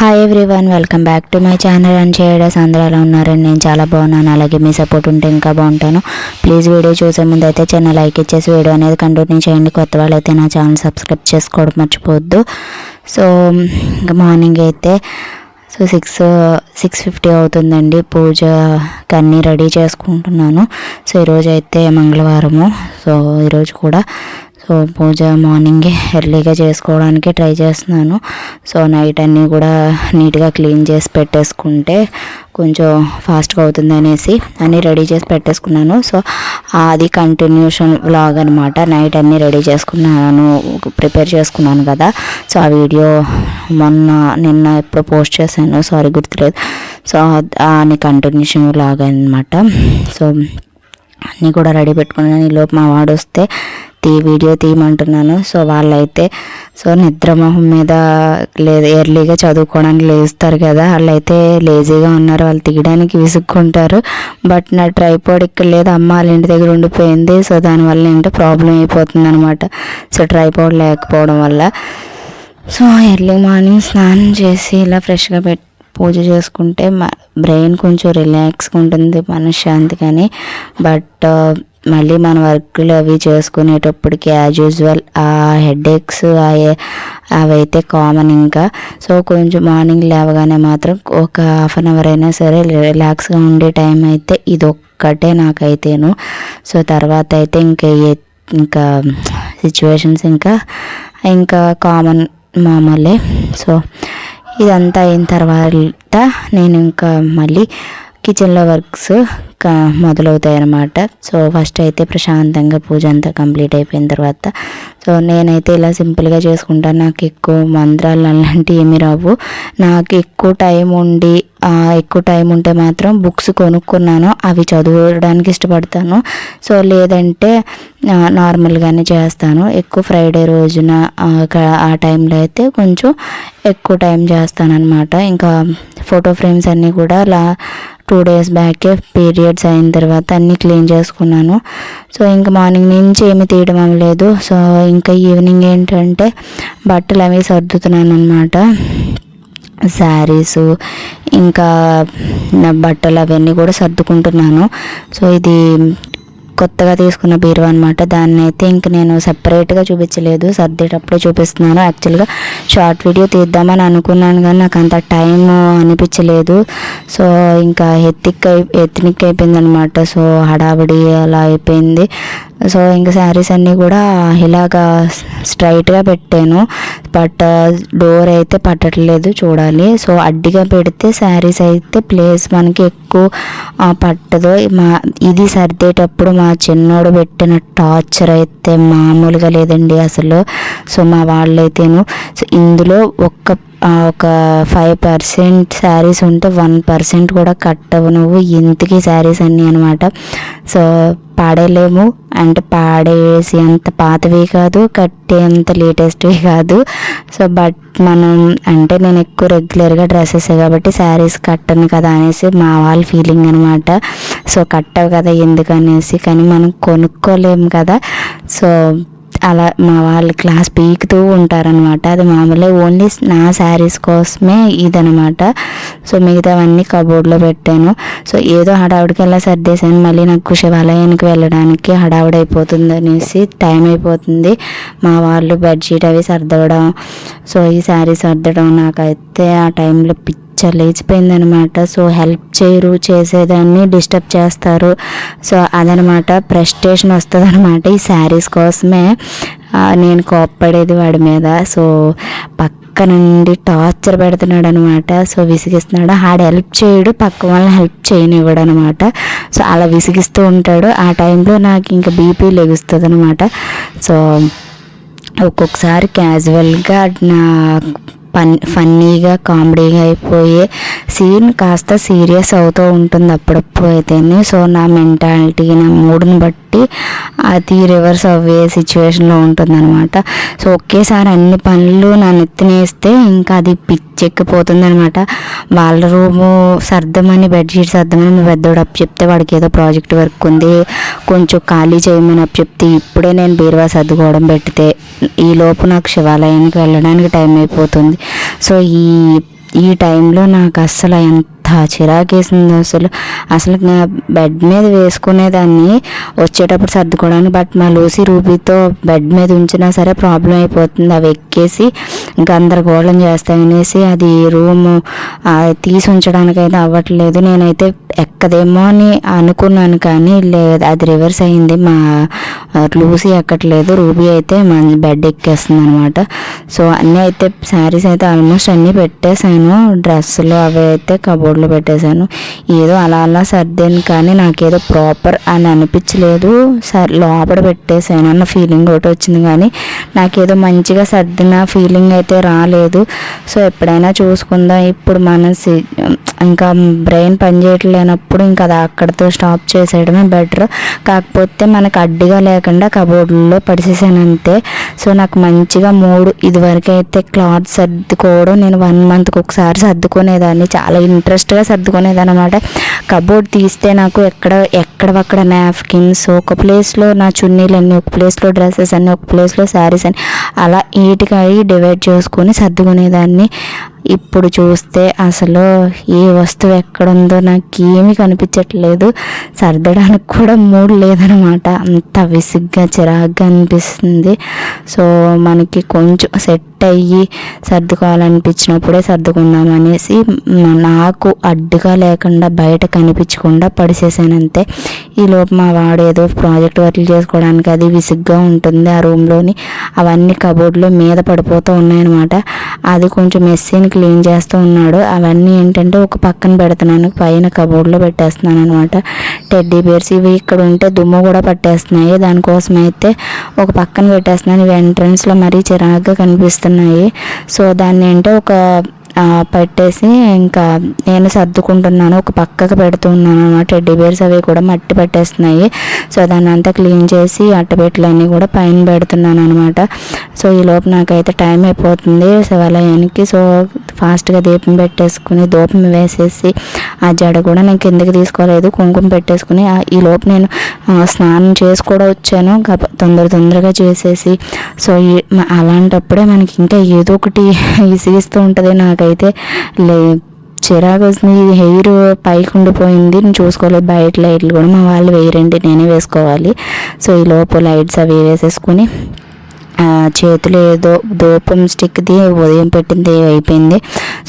Hi everyone welcome back to my channel and చేయడస్ అందరూ ఎలా ఉన్నారని నేను చాలా బాగున్నాను. అలాగే మీ సపోర్ట్ ఉంటే ఇంకా బాగుంటాను. ప్లీజ్ వీడియో చూసే ముందు అయితే చిన్న లైక్ ఇచ్చేసి వీడియో అనేది కంటిన్యూ చేయండి. కొత్త వాళ్ళైతే నా ఛానల్ సబ్స్క్రైబ్ చేసుకోవడం మర్చిపోవద్దు. సో ఇంకా మార్నింగ్ అయితే సో సిక్స్ సిక్స్ ఫిఫ్టీ అవుతుందండి. పూజకి అన్నీ రెడీ చేసుకుంటున్నాను. సో ఈరోజు అయితే మంగళవారము. సో ఈరోజు కూడా సో పూజ మార్నింగే ఎర్లీగా చేసుకోవడానికి ట్రై చేస్తున్నాను. సో నైట్ అన్నీ కూడా నీట్గా క్లీన్ చేసి పెట్టేసుకుంటే కొంచెం ఫాస్ట్గా అవుతుంది అనేసి అన్నీ రెడీ చేసి పెట్టేసుకున్నాను. సో అది కంటిన్యూషన్ వ్లాగ్ అనమాట నైట్ అన్నీ రెడీ చేసుకున్నాను ప్రిపేర్ చేసుకున్నాను కదా. సో ఆ వీడియో మొన్న నిన్న ఎప్పుడు పోస్ట్ చేశాను. సారీ గుర్తులేదు. సో అని కంటిన్యూషన్ వ్లాగ్ అనమాట సో అన్నీ కూడా రెడీ పెట్టుకున్నాను. ఈలోపు మా వాడు వస్తే తీ వీడియో తీయమంటున్నాను. సో వాళ్ళైతే సో నిద్ర మొహం మీద లేదు ఎర్లీగా చదువుకోవడానికి లేస్తారు కదా. వాళ్ళైతే లేజీగా ఉన్నారు. వాళ్ళు తీయడానికి విసుక్కుంటారు. బట్ నా ట్రైపాడ్ ఇక్కడ లేదు. అమ్మ వాళ్ళ ఇంటి దగ్గర ఉండిపోయింది. సో దానివల్ల ఏంటో ప్రాబ్లం అయిపోతుంది అనమాట సో ట్రైపాడ్ లేకపోవడం వల్ల. సో ఎర్లీ మార్నింగ్ స్నానం చేసి ఇలా ఫ్రెష్గా పెట్టి పూజ చేసుకుంటే బ్రెయిన్ కొంచెం రిలాక్స్గా ఉంటుంది. మనశ్శాంతి కానీ. బట్ మళ్ళీ మన వర్క్లు అవి చేసుకునేటప్పటికి యాజ్ యూజువల్ ఆ హెడేక్స్ అవైతే కామన్ ఇంకా. సో కొంచెం మార్నింగ్ లేవగానే మాత్రం ఒక హాఫ్ అన్ అవర్ అయినా సరే రిలాక్స్గా ఉండే టైం అయితే ఇది ఒక్కటే నాకైతేను. సో తర్వాత అయితే ఇంకా ఇంకా సిచ్యువేషన్స్ ఇంకా ఇంకా కామన్ మామూలే. సో ఇదంతా అయిన తర్వాత నేను ఇంకా మళ్ళీ కిచెన్లో వర్క్స్ మొదలవుతాయి అన్నమాట సో ఫస్ట్ అయితే ప్రశాంతంగా పూజ అంతా కంప్లీట్ అయిపోయిన తర్వాత సో నేనైతే ఇలా సింపుల్గా చేసుకుంటాను నాకు ఎక్కువ మంత్రాలు అలాంటివి ఏమి రావు. నాకు ఎక్కువ టైం ఉండి ఎక్కువ టైం ఉంటే మాత్రం బుక్స్ కొనుక్కున్నాను. అవి చదవడానికి ఇష్టపడతాను. సో లేదంటే నార్మల్గానే చేస్తాను. ఎక్కువ ఫ్రైడే రోజున ఆ టైంలో అయితే కొంచెం ఎక్కువ టైం చేస్తాను అనమాట ఇంకా ఫోటో ఫ్రేమ్స్ అన్నీ కూడా లా టూ డేస్ బ్యాకే పీరియడ్స్ అయిన తర్వాత అన్నీ క్లీన్ చేసుకున్నాను. సో ఇంకా మార్నింగ్ నుంచి ఏమి తీయడం అవ్వలేదు సో ఇంకా ఈవినింగ్ ఏంటంటే బట్టలు అవి సర్దుతున్నాను అనమాట శారీస్ ఇంకా నా బట్టలు అవన్నీ కూడా సర్దుకుంటున్నాను. సో ఇది కొత్తగా తీసుకున్న బీరువా అనమాట దాన్ని అయితే ఇంక నేను సపరేట్గా చూపించలేదు. సర్దేటప్పుడే చూపిస్తున్నాను. యాక్చువల్గా షార్ట్ వీడియో తీద్దామని అనుకున్నాను కానీ నాకు అంత టైం అనిపించలేదు. సో ఇంకా ఎత్తిక్ ఎత్నిక్ అయిపోయింది అనమాట సో హడావిడి అలా అయిపోయింది. సో ఇంకా శారీస్ అన్నీ కూడా ఇలాగా స్ట్రైట్గా పెట్టాను. బట్ డోర్ అయితే పట్టట్లేదు చూడాలి. సో అడ్డిగా పెడితే శారీస్ అయితే ప్లేస్ మనకి ఎక్కువ పట్టదు. మా ఇది సర్దేటప్పుడు మా చిన్నోడు పెట్టిన టార్చర్ అయితే మామూలుగా లేదండి అసలు. సో మా వాళ్ళైతేను సో ఇందులో ఒక్క ఒక ఫైవ్ పర్సెంట్ శారీస్ ఉంటే వన్ పర్సెంట్ కూడా కట్టవు నువ్వు. ఇంతకీ శారీస్ అన్నీ అనమాట. సో పాడేలేము అంటే పాడేసి అంత పాతవి కాదు కట్టే అంత లేటెస్ట్వి కాదు. సో బట్ మనం అంటే నేను ఎక్కువ రెగ్యులర్గా డ్రెస్సెస్ కాబట్టి శారీస్ కట్టను కదా అనేసి మా వాళ్ళ ఫీలింగ్ అనమాట సో కట్టవు కదా ఎందుకు అనేసి కానీ మనం కొనుక్కోలేము కదా. సో అలా మా వాళ్ళు క్లాస్ పీకుతూ ఉంటారనమాట అది మామూలుగా ఓన్లీ నా శారీస్ కోసమే ఇదనమాట సో మిగతావన్నీ కబోర్డ్లో పెట్టాను. సో ఏదో హడావుడికి అలా సర్దేశాను. మళ్ళీ నాకు శివాలయానికి వెళ్ళడానికి హడావుడైపోతుంది అనేసి టైం అయిపోతుంది మా వాళ్ళు బెడ్షీట్ అవి సర్దవడం సో ఈ శారీ సర్దడం నాకైతే ఆ టైంలో పిచ్చి లేచిపోయింది లేచిపోయిందనమాట. సో హెల్ప్ చేయరు చేసేదాన్ని డిస్టర్బ్ చేస్తారు. సో అదనమాట ప్రెస్టేషన్ వస్తుంది అనమాట ఈ శారీస్ కోసమే. నేను కోప్పడేది వాడి మీద. సో పక్క నుండి టార్చర్ పెడుతున్నాడు అనమాట సో విసిగిస్తున్నాడు. ఆడ హెల్ప్ చేయడు పక్క వాళ్ళని హెల్ప్ చేయనివ్వడు అనమాట సో అలా విసిగిస్తూ ఉంటాడు. ఆ టైంలో నాకు ఇంకా బీపీ లెగుస్తుంది అనమాట సో ఒక్కొక్కసారి క్యాజువల్గా నా ఫన్ ఫన్నీగా కామెడీగా అయిపోయే సీన్ కాస్త సీరియస్ అవుతూ ఉంటుంది అప్పుడప్పుడు అయితేనే సో నా మెంటాలిటీ నా మూడ్ని బట్టి అది రివర్స్ అవ్వే సిచ్యువేషన్లో అనమాట సో ఒకేసారి అన్ని పనులు నా నెత్తినేస్తే ఇంకా అది పిచ్చెక్కిపోతుంది అనమాట వాళ్ళ రూము సర్దమని బెడ్షీట్ సర్దమని మా పెద్దోడు అప్పు చెప్తే వాడికి ఏదో ప్రాజెక్ట్ వర్క్ ఉంది కొంచెం ఖాళీ చేయమని అప్పు చెప్తే ఇప్పుడే నేను బీరువా సర్దుకోవడం పెట్టితే ఈ లోపు నాకు శివాలయానికి వెళ్ళడానికి టైం అయిపోతుంది. సో ఈ ఈ టైంలో నాకు అస్సలు ఎంత చిరాకేసింది అసలు. అసలు నా బెడ్ మీద వేసుకునేదాన్ని వచ్చేటప్పుడు సర్దుకోవడానికి బట్ మా లూసి రూబీతో బెడ్ మీద ఉంచినా సరే ప్రాబ్లం అయిపోతుంది. అవి ఎక్కేసి గందరగోళం చేస్తాయనేసి అది రూమ్ తీసి ఉంచడానికి అయితే అవ్వట్లేదు. నేనైతే ఎక్కదేమో అని అనుకున్నాను కానీ లేదు అది రివర్స్ అయింది. మా లూసీ ఎక్కట్లేదు. రూబీ అయితే మన బెడ్ ఎక్కేస్తుంది అనమాట సో అన్నీ అయితే శారీస్ అయితే ఆల్మోస్ట్ అన్నీ పెట్టేశాను. డ్రెస్సులు అవి అయితే కబోర్డ్ కబోర్డ్లో పెట్టేశాను. ఏదో అలా అలా సర్దాను కానీ నాకేదో ప్రాపర్ అని అనిపించలేదు. సర్ లోపల పెట్టేశాను అన్న ఫీలింగ్ ఒకటి వచ్చింది కానీ నాకేదో మంచిగా సర్దిన ఫీలింగ్ అయితే రాలేదు. సో ఎప్పుడైనా చూసుకుందాం. ఇప్పుడు మన ఇంకా బ్రెయిన్ పనిచేయట్లేనప్పుడు ఇంకా అది అక్కడితో స్టాప్ చేసేయడమే బెటర్ కాకపోతే మనకు అడ్డిగా లేకుండా కబోర్డ్లో పడిసేసాను అంతే. సో నాకు మంచిగా మూడు ఇదివరకైతే క్లాత్ సర్దుకోవడం నేను వన్ మంత్కి ఒకసారి సర్దుకునేదాన్ని. చాలా ఇంట్రెస్ట్ సర్దుకునేదాన్ని అనమాట కబోర్డ్ తీస్తే నాకు ఎక్కడ ఎక్కడవక్కడ నాప్కిన్స్ ఒక ప్లేస్లో నా చున్నీలు అన్నీ ఒక ప్లేస్లో డ్రెస్సెస్ అన్నీ ఒక ప్లేస్లో శారీస్ అని అలా ఈటికి డివైడ్ చేసుకొని సర్దుకునేదాన్ని. ఇప్పుడు చూస్తే అసలు ఏ వస్తువు ఎక్కడుందో నాకు ఏమీ కనిపించట్లేదు. సర్దడానికి కూడా మూడు లేదనమాట. అంత విసిగ్గా చిరాగ్గా అనిపిస్తుంది. సో మనకి కొంచెం సెట్ అయ్యి సర్దుకోవాలనిపించినప్పుడే సర్దుకుందాం అనేసి నాకు అడ్డుగా లేకుండా బయట కనిపించకుండా పడిసేసాను అంతే ఈలోపు మా వాడు ఏదో ప్రాజెక్ట్ వర్క్లు చేసుకోవడానికి అది విసిగ్గా ఉంటుంది ఆ రూమ్లోని. అవన్నీ కబోర్డ్లో మీద పడిపోతూ ఉన్నాయన్నమాట. అది కొంచెం మెస్సీని క్లీన్ చేస్తూ ఉన్నాడు. అవన్నీ ఏంటంటే ఒక పక్కన పెడుతున్నాను. పైన కబోర్డ్లో పెట్టేస్తున్నాను అనమాట టెడ్డీ బేర్స్ ఇవి ఇక్కడ ఉంటే దుమ్ము కూడా పట్టేస్తున్నాయి. దానికోసం అయితే ఒక పక్కన పెట్టేస్తున్నాను. ఇవి ఎంట్రన్స్లో మరీ చిరాగ్గా కనిపిస్తున్నాయి. సో దాన్ని అంటే ఒక పెట్టేసి ఇంకా నేను సర్దుకుంటున్నాను ఒక పక్కకు పెడుతున్నాను అనమాట టెడ్డీ బేర్స్ అవి కూడా మట్టి పట్టేస్తున్నాయి. సో దాన్ని అంతా క్లీన్ చేసి అట్టపెట్టలన్నీ కూడా పైన పెడుతున్నాను అనమాట సో ఈ లోపు నాకైతే టైం అయిపోతుంది. శివాలయానికి. సో ఫాస్ట్గా దీపం పెట్టేసుకుని దూపం వేసేసి ఆ జడ కూడా నేను కిందకి తీసుకోలేదు కుంకుమ పెట్టేసుకుని ఈ లోపు నేను స్నానం చేసి కూడా వచ్చాను. తొందర తొందరగా చేసేసి సో అలాంటప్పుడే మనకి ఇంకా ఏదో ఒకటి ఇసిగిస్తూ ఉంటుంది. నాకైతే లే చిరాకు వస్తుంది హెయిర్ పైకి ఉండిపోయింది. నేను చూసుకోలేదు. బయట లైట్లు కూడా మా వాళ్ళు వేయరండి. నేనే వేసుకోవాలి. సో ఈ లోపు లైట్స్ అవి వేసేసుకుని చేతులు ఏదో దూపం స్టిక్ది ఉదయం పెట్టింది అయిపోయింది.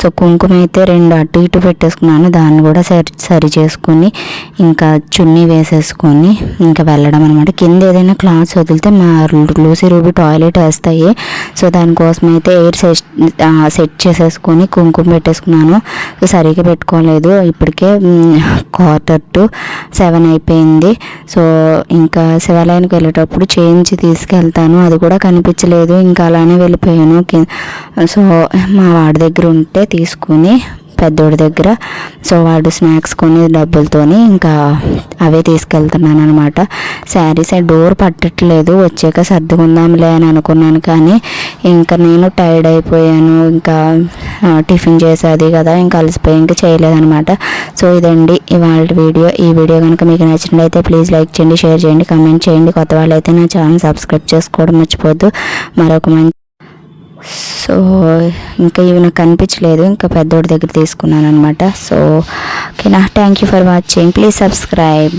సో కుంకుమ అయితే రెండు అటు ఇటు పెట్టేసుకున్నాను. దాన్ని కూడా సరి సరి చేసుకొని ఇంకా చున్నీ వేసేసుకొని ఇంకా వెళ్ళడం అనమాట కింద ఏదైనా క్లాత్స్ వదిలితే మా లూసి రూబీ టాయిలెట్ వేస్తాయి. సో దానికోసం అయితే ఎయిర్ సెట్ సెట్ చేసేసుకొని కుంకుమ పెట్టేసుకున్నాను. సో సరిగ్గా పెట్టుకోలేదు. ఇప్పటికే క్వార్టర్ టు సెవెన్ అయిపోయింది. సో ఇంకా శివాలయానికి వెళ్ళేటప్పుడు చేయించి తీసుకెళ్తాను. అది కూడా కనిపించలేదు. ఇంకా అలానే వెళ్ళిపోయాను. సో మా వాడి దగ్గర ఉంటే తీసుకుని పెద్దోడి దగ్గర. సో వాడు స్నాక్స్ కొని డబ్బులతోని ఇంకా అవే తీసుకెళ్తున్నాను అనమాట శారీస్ డోర్ పట్టట్లేదు. వచ్చాక సర్దుకుందాంలే అని అనుకున్నాను కానీ ఇంకా నేను టైర్డ్ అయిపోయాను. ఇంకా టిఫిన్ చేసేది కదా ఇంకా అలసిపోయి ఇంకా చేయలేదనమాట సో ఇదండి ఇవాళ వీడియో. ఈ వీడియో కనుక మీకు నచ్చినట్లయితే ప్లీజ్ లైక్ చేయండి షేర్ చేయండి కమెంట్ చేయండి. కొత్త వాళ్ళైతే నా ఛానల్ సబ్స్క్రైబ్ చేసుకోవడం మర్చిపోద్దు మరొక మంచి సో ఇంకా ఇవి నాకు కనిపించలేదు ఇంకా పెద్దోడి దగ్గర తీసుకున్నాను అనమాట సో ఓకేనా thank you for watching please subscribe